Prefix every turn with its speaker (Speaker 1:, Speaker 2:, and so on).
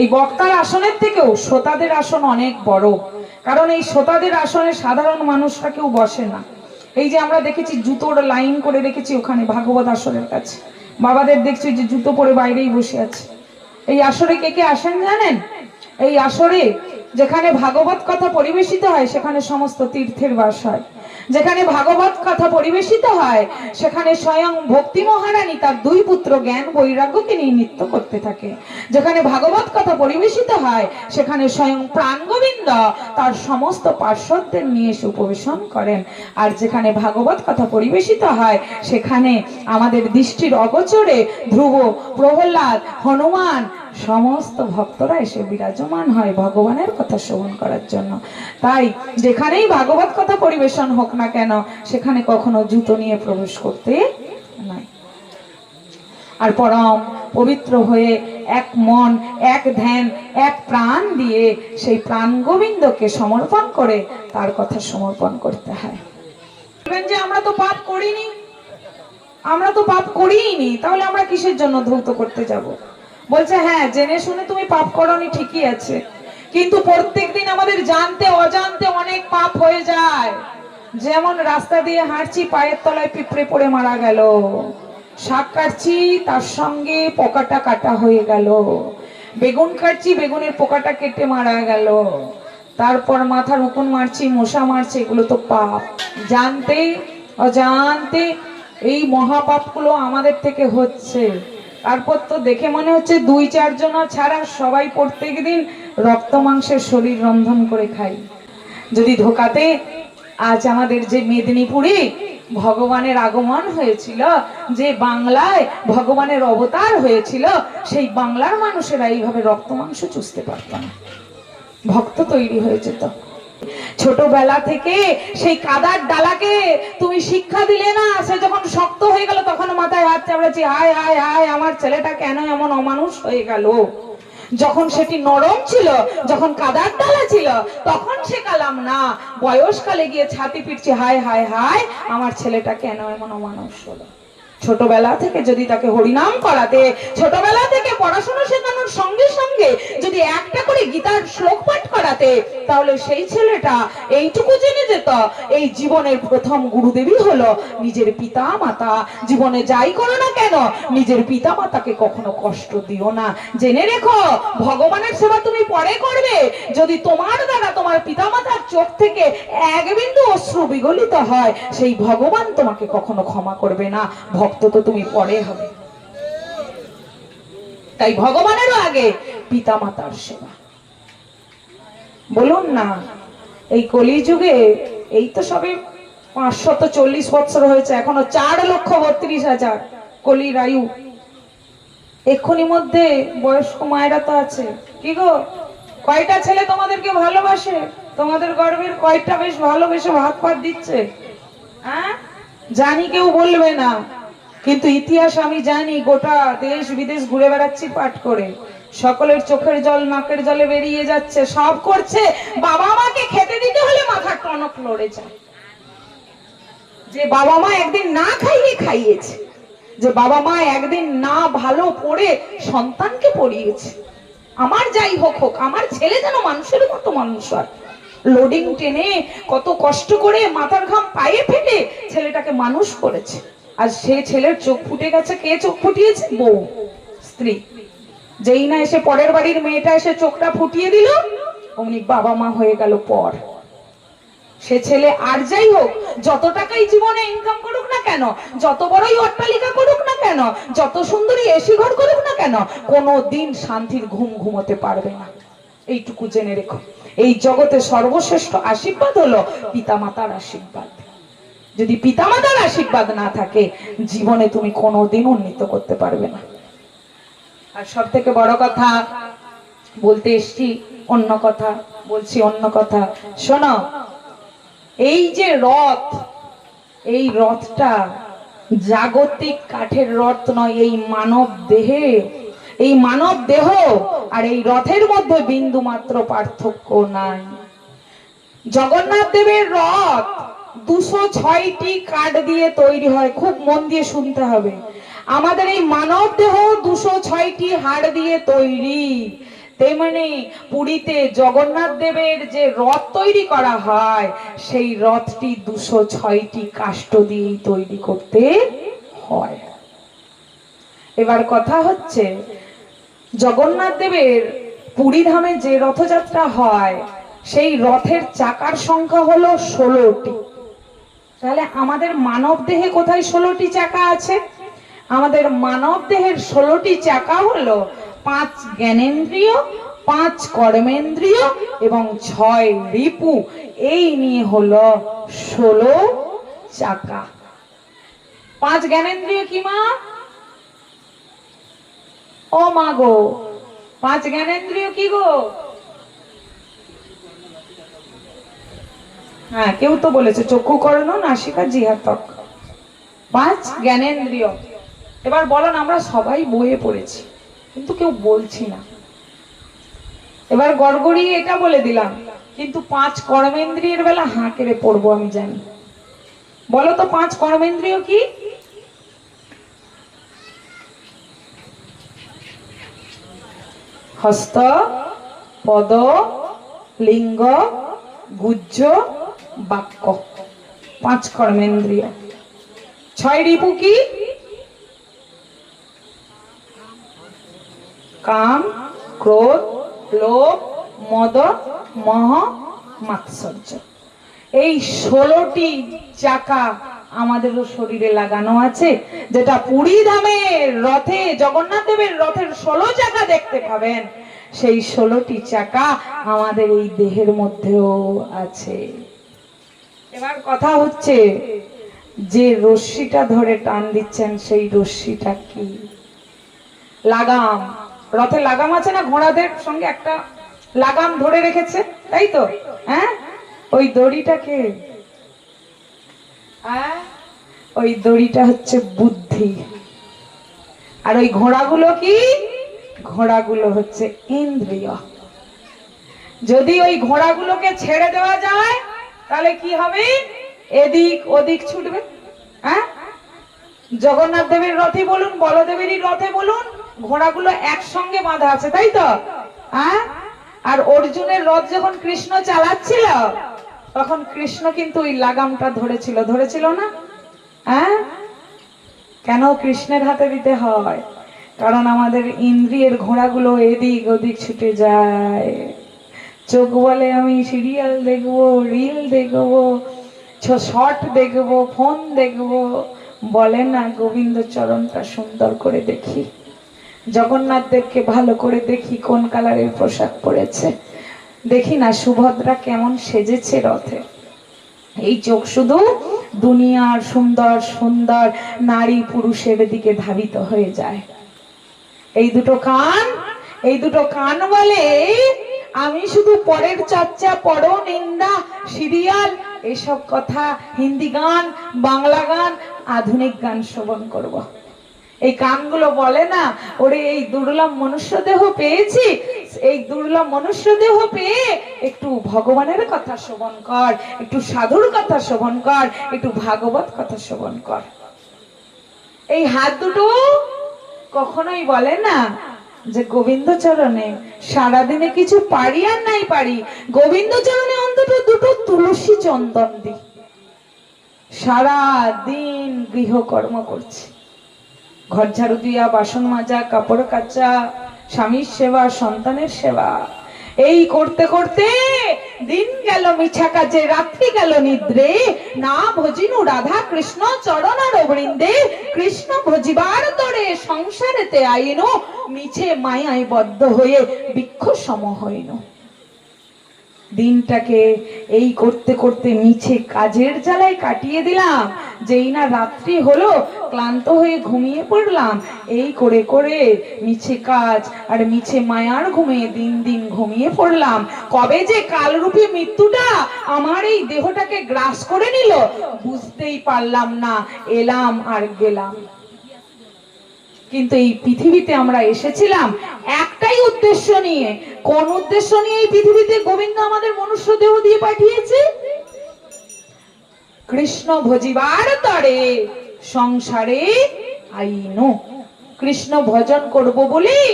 Speaker 1: এই বক্তার আসনের থেকেও শ্রোতাদের আসন অনেক বড়। কারণ এই শ্রোতাদের আসনে সাধারণ মানুষরা কেউ বসে না। এই যে আমরা দেখেছি জুতোর লাইন করে রেখেছি ওখানে ভাগবত আসনের কাছে। বাবাদের দেখছি যে জুতো পরে বাইরেই বসে আছে। এই আসরে কে কে আসেন জানেন? এই আসরে যেখানে ভাগবত কথা পরিবেশিত হয়, সেখানে সমস্ত তীর্থের বাস হয়। যেখানে ভাগবত কথা পরিবেশিত হয়, সেখানে স্বয়ং ভক্তি মহারানী তার দুই পুত্র জ্ঞান বৈরাগ্যকে নিয়ে নৃত্য করতে থাকে। যেখানে ভাগবত কথা পরিবেশিত হয়, সেখানে স্বয়ং প্রাণগোবিন্দ তার সমস্ত পার্শ্বদের নিয়ে এসে উপবেশন করেন। আর যেখানে ভাগবত কথা পরিবেশিত হয়, সেখানে আমাদের দৃষ্টির অগোচরে ধ্রুব, প্রহ্লাদ, হনুমান সমস্ত ভক্তরা এসে বিরাজমান হয় ভগবানের কথা শ্রবণ করার জন্য। তাই যেখানেই ভাগবত কথা পরিবেশন হোক না কেন, সেখানে কখনো জুতো নিয়ে প্রবেশ করতে নাই। আর পরম পবিত্র হয়ে এক মন, এক ধ্যান, এক প্রাণ দিয়ে সেই প্রাণ গোবিন্দকে সমর্পণ করে তার কথা সমর্পণ করতে হয়। যে, আমরা তো পাপ করিনি। আমরা তো পাপ করিনি তাহলে আমরা কিসের জন্য ধৌত করতে যাব? বলছে হ্যাঁ জেনে শুনে তুমি পাপ করনি, ঠিকই আছে। কিন্তু প্রত্যেকদিন আমাদের জানতে, অজান্তে অনেক পাপ হয়ে যায়। যেমন রাস্তা দিয়ে হাঁটছি, পায়ের তলায় পিঁপড়ে পড়ে মারা গেল। শাক কাটছি, তার সঙ্গে পোকাটা কাটা হয়ে গেল। বেগুন কাটছি, বেগুনের পোকাটা কেটে মারা গেল। তারপর মাথার উকুন মারছি, মশা মারছে, এগুলো তো পাপ। জানতে, অজান্তে এই মহাপাপগুলো আমাদের থেকে হচ্ছে। তারপর তো দেখে মনে হচ্ছে দুই চারজনা ছাড়া সবাই প্রত্যেক দিন রক্ত মাংসের শরীর রন্ধন করে খাই। যদি ধোকাতে আজ আমাদের যে মেদিনীপুরে ভগবানের আগমন হয়েছিল, যে বাংলায় ভগবানের অবতার হয়েছিল, সেই বাংলার মানুষেরা এইভাবে রক্ত মাংস চুষতে পারত না। ভক্ত তৈরি হয়েছে তো। ছোটবেলা থেকে সেই কাদার ডালাকে তুমি শিক্ষা দিলে না, সে যখন শক্ত হয়ে গেল তখন মাথায় হাত চাপড়েছি, হায় হায় হায়, আমার ছেলেটা কেন এমন অমানুষ হয়ে গেল? যখন সেটি নরম ছিল, যখন কাদার ডালা ছিল, তখন শেখালাম না বয়সকালে গিয়ে ছাতি পিটছি হায় হায় হায়, আমার ছেলেটা কেন এমন অমানুষ হলো? ছোটবেলা থেকে যদি তাকে হরিনাম করাতে, ছোটবেলা থেকে পড়াশোনা শেখানোর সঙ্গে সঙ্গে যদি একটা করে গীতার শ্লোক পাঠ করাতে, তাহলে সেই ছেলেটা এইটুকু জেনে যেত, এই জীবনের প্রথম গুরুদেবী হলো নিজের পিতা মাতা জীবনে যাই করো না কেন, নিজের পিতা মাতাকে কখনো কষ্ট দিও না। জেনে রেখো, ভগবানের সেবা তুমি পরে করবে। যদি তোমার দ্বারা তোমার পিতা মাতার চোখ থেকে এক বিন্দু অশ্রু বিগলিত হয়, সেই ভগবান তোমাকে কখনো ক্ষমা করবে না। ভক্ত তো তুমি পরে হবে। তাই ভগবানেরও আগে পিতা মাতার সেবা। বলুন না, এই কলিযুগে এই তো সবে পাঁচশত চল্লিশ বছর হয়েছে, এখনও চার লক্ষ বত্রিশ হাজার কলির আয়ু। এক্ষুনি মধ্যে বয়স্ক মায়েরা তো আছে। কি গো, কয়টা ছেলে তোমাদেরকে ভালোবাসে? তোমাদের গর্বের কয়টা বেশ ভালোবেসে ভাত ফাত দিচ্ছে? হ্যাঁ? জানি কেউ বলবে না, কিন্তু ইতিহাস আমি জানি, গোটা দেশ বিদেশ ঘুরে বেড়াচ্ছি পাঠ করে। সকলের চোখের জল নাকের জলে বেরিয়ে যাচ্ছে, সব করছে। বাবা মাকে খেতে দিতে হলে মাথার টনক লড়ে যায়। যে বাবা মা একদিন না খাইয়ে খাইয়েছে, যে বাবা মা একদিন না ভালো পড়ে সন্তানকে পড়িয়েছে। আমার যাই হোক হোক, আমার ছেলে যেন মানুষের মতো মানুষ হয়। লোডিং টেনে কত কষ্ট করে মাথার ঘাম পায়ে ফেলে ছেলেটাকে মানুষ করেছে। আর সে ছেলের চোখ ফুটে গেছে, কে চোখ ফুটিয়েছে? বউ, স্ত্রী। যেই না এসে পরের বাড়ির মেয়েটা এসে চোখটা ফুটিয়ে দিল, অমনি বাবা মা হয়ে গেল পর। সে ছেলে আর যাই হোক, যত টাকাই জীবনে ইনকাম করুক না কেন, যত বড়ই অট্টালিকা করুক না কেন, যত সুন্দরী এসি ঘর করুক না কেন কোনো দিন শান্তির ঘুম ঘুমোতে পারবে না। এইটুকু জেনে রেখো। এই জগতে সর্বশ্রেষ্ঠ আশীর্বাদ হলো পিতামাতার আশীর্বাদ। যদি পিতামাতার আশীর্বাদ না থাকে, জীবনে তুমি কোনোদিন উন্নীত করতে পারবে না। আর সব থেকে বড় কথা, বলতে এসছি অন্য কথা, বলছি অন্য কথা। শোনো, এই যে রথ, এই রথটা জাগতিক কাঠের রথ নয়, এই মানব দেহে, এই মানব দেহ আর এই রথের মধ্যে বিন্দু মাত্র পার্থক্য নাই। জগন্নাথ দেবের রথ দুশো ছয়টি কাঠ দিয়ে তৈরি হয়, খুব মন দিয়ে শুনতে হবে। আমাদের এই মানব দেহ দুশো ছয়টি হাড় দিয়ে তৈরি। তেমনি পুরীতে জগন্নাথ দেবের যে রথ তৈরি করা হয়, সেই রথটি দুশো ছয়টি কাষ্ঠ দিয়েই তৈরি করতে হয়। এবার কথা হচ্ছে, জগন্নাথ দেবের পুরী ধামে যে রথযাত্রা হয়, সেই রথের চাকার সংখ্যা হলো ষোলোটি। তাহলে আমাদের মানব দেহে কোথায় ষোলোটি চাকা আছে? আমাদের মানব দেহের ষোলোটি চাকা হলো পাঁচ জ্ঞানেন্দ্রিয়, পাঁচ কর্মেন্দ্রীয় এবং ছয় রিপু। এই নিয়ে হলো ষোলো চাকা। পাঁচ জ্ঞানেন্দ্রিয় কি মা? ও মা গো, পাঁচ জ্ঞানেন্দ্রিয় কি গো? হ্যাঁ কেউ তো বলেছে, চক্ষু কর্ণ নাসিকা জিহাতক পাঁচ জ্ঞানেন্দ্রিয়। এবার বলেন, আমরা সবাই বইয়ে পড়েছি, কিন্তু কেউ বলছি না। এবার গড়গড়ি এটা বলে দিলাম, কিন্তু পাঁচ কর্মেন্দ্রিয়ের বেলা হাঁ কেড়ে পড়ব আমি জানি। বলো তো পাঁচ কর্মেন্দ্রিয় কি? হস্ত, পদ, লিঙ্গ, গুজ্জ, বাক্য। পাঁচ কর্মেন্দ্রিয়। ছয় রিপু কি? কাম, ক্রোধ, লোভ মদ মহ, মাৎসর্য। এই ষোলোটি চাকা আমাদেরও শরীরে লাগানো আছে, যেটা পুরী ধামের রথে, জগন্নাথ দেবের রথের ষোলো চাকা দেখতে পাবেন। সেই ষোলোটি চাকা আমাদের এই দেহের মধ্যেও আছে। এবার কথা হচ্ছে, যে রশ্মিটা ধরে টান দিচ্ছেন, সেই রশ্মিটা কি? লাগাম। রথে লাগাম আছে না? ঘোড়াদের সঙ্গে একটা লাগাম ধরে রেখেছে। তাই তো? হ্যাঁ? ওই দড়িটাকে। হ্যাঁ? ওই দড়িটা হচ্ছে বুদ্ধি। আর ওই ঘোড়াগুলো কি? ঘোড়াগুলো হচ্ছে ইন্দ্রিয়। যদি ওই ঘোড়াগুলোকে ছেড়ে দেওয়া যায় তাহলে কি হবে? এদিক ওদিক ছুটবে। হ্যাঁ? জগন্নাথ দেবের রথে বলুন বলদেবেরই রথে বলুন ঘোড়াগুলো একসঙ্গে বাঁধা আছে, তাই তো? হ্যাঁ? আর অর্জুনের রথ যখন কৃষ্ণ চালাচ্ছিল, তখন কৃষ্ণ কিন্তু ওই লাগামটা ধরেছিল। ধরেছিল না? হ্যাঁ? কেন কৃষ্ণের হাতে দিতে হয়? কারণ আমাদের ইন্দ্রিয়ের ঘোড়াগুলো এদিক ওদিক ছুটে যায়। চোখ বলে আমি সিরিয়াল দেখব, রিল দেখব শর্ট দেখব, ফোন দেখব। বলে না গোবিন্দ চরণটা সুন্দর করে দেখি। জগন্নাথ দেবকে ভালো করে দেখি কোন কালারের পোশাক পরেছে। দেখি না, সুভদ্রা কেমন সেজেছে রথে। এই চোখ শুধু দুনিয়ার সুন্দর সুন্দর নারী পুরুষের দিকে ধাবিত হয়ে যায়। এই দুটো কান, এই দুটো কান বলে আমি শুধু পরের চর্চা পর নিন্দা, সিরিয়াল, এসব কথা হিন্দি গান, বাংলা গান, আধুনিক গান শ্রবণ করব। এই কানগুলো বলে না, ওরে, এই দুর্লভ মনুষ্য দেহ পেয়েছি, এই দুর্লভ মনুষ্য দেহ পেয়ে একটু ভগবানের কথা শ্রবণ কর, একটু সাধুর কথা শ্রবণ কর, একটু ভাগবত কথা শ্রবণ কর। এই হাত দুটো কখনোই বলে না যে গোবিন্দ চরণে সারাদিনে কিছু পারি আর নাই পারি। গোবিন্দ চরণে অন্তত দুটো তুলসী চন্দন দি। সারা দিন গৃহকর্ম করছি। ঘর ঝাড়ু দিয়া, বাসন মাজা, কাপড় কাচা, স্বামীর সেবা, সন্তানের সেবা। এই করতে করতে দিন গেল মিছা কাজে, রাত্রি গেল নিদ্রে। না ভজিনু রাধা কৃষ্ণ চরণার বৃন্দে কৃষ্ণ ভজিবার তরে সংসারেতে আইনু, মিছে মায়ায় বদ্ধ হয়ে বৃক্ষ সম হইনু। দিনটাকে এই করতে করতে মিছে কাজের জ্বালায় কাটিয়ে দিলাম। যেই না রাত্রি হলো ক্লান্ত হয়ে ঘুমিয়ে পড়লাম। এই করে করে মিছে কাজ আর মিছে মায়ার ঘুমে দিন দিন ঘুমিয়ে পড়লাম। কবে যে কালরূপী মৃত্যুটা আমার এই দেহটাকে গ্রাস করে নিল, বুঝতেই পারলাম না, এলাম আর গেলাম। কিন্তু এই পৃথিবীতে আমরা এসেছিলাম একটাই উদ্দেশ্য নিয়ে। কোন উদ্দেশ্য নিয়ে এই পৃথিবীতে গোবিন্দ আমাদের মনুষ্য দেহ দিয়ে পাঠিয়েছে? কৃষ্ণ ভজিবার তরে সংসারে আইনো। কৃষ্ণ ভজন করব বলেই